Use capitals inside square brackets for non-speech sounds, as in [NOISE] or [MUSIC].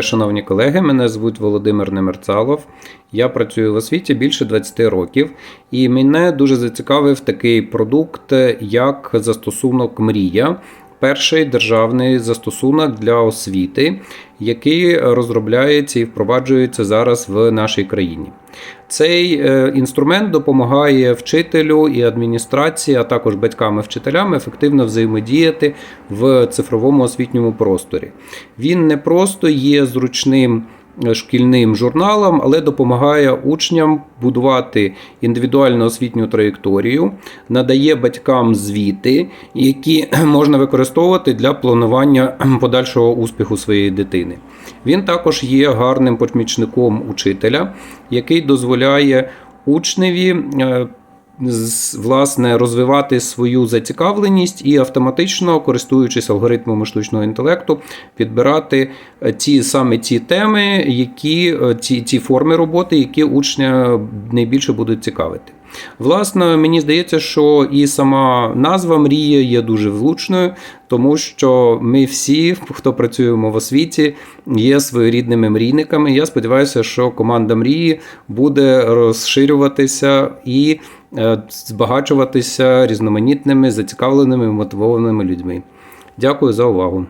Шановні колеги, мене звуть Володимир Немерцалов. Я працюю в освіті більше 20 років, і мене дуже зацікавив такий продукт, як застосунок Мрія. Перший державний застосунок для освіти, який розробляється і впроваджується зараз в нашій країні. Цей е, інструмент допомагає вчителю і адміністрації, а також батькам і вчителям ефективно взаємодіяти в цифровому освітньому просторі. Він не просто є зручним шкільним журналом, але допомагає учням будувати індивідуальну освітню траєкторію, надає батькам звіти, які [CLEARS THROAT] можна використовувати для планування [CLEARS THROAT] подальшого успіху своєї дитини. Він також є гарним помічником учителя, який дозволяє учневі. Власне, розвивати свою зацікавленість і автоматично, користуючись алгоритмами штучного інтелекту, підбирати е, ті саме ті теми, які е, ті, ті форми роботи, які учня найбільше будуть цікавити. Власне, мені здається, що і сама назва мрія є дуже влучною, тому що ми всі, хто працюємо в освіті, є своєрідними мрійниками. Я сподіваюся, що команда мрії буде розширюватися і збагачуватися різноманітними, зацікавленими, мотивованими людьми. Дякую за увагу.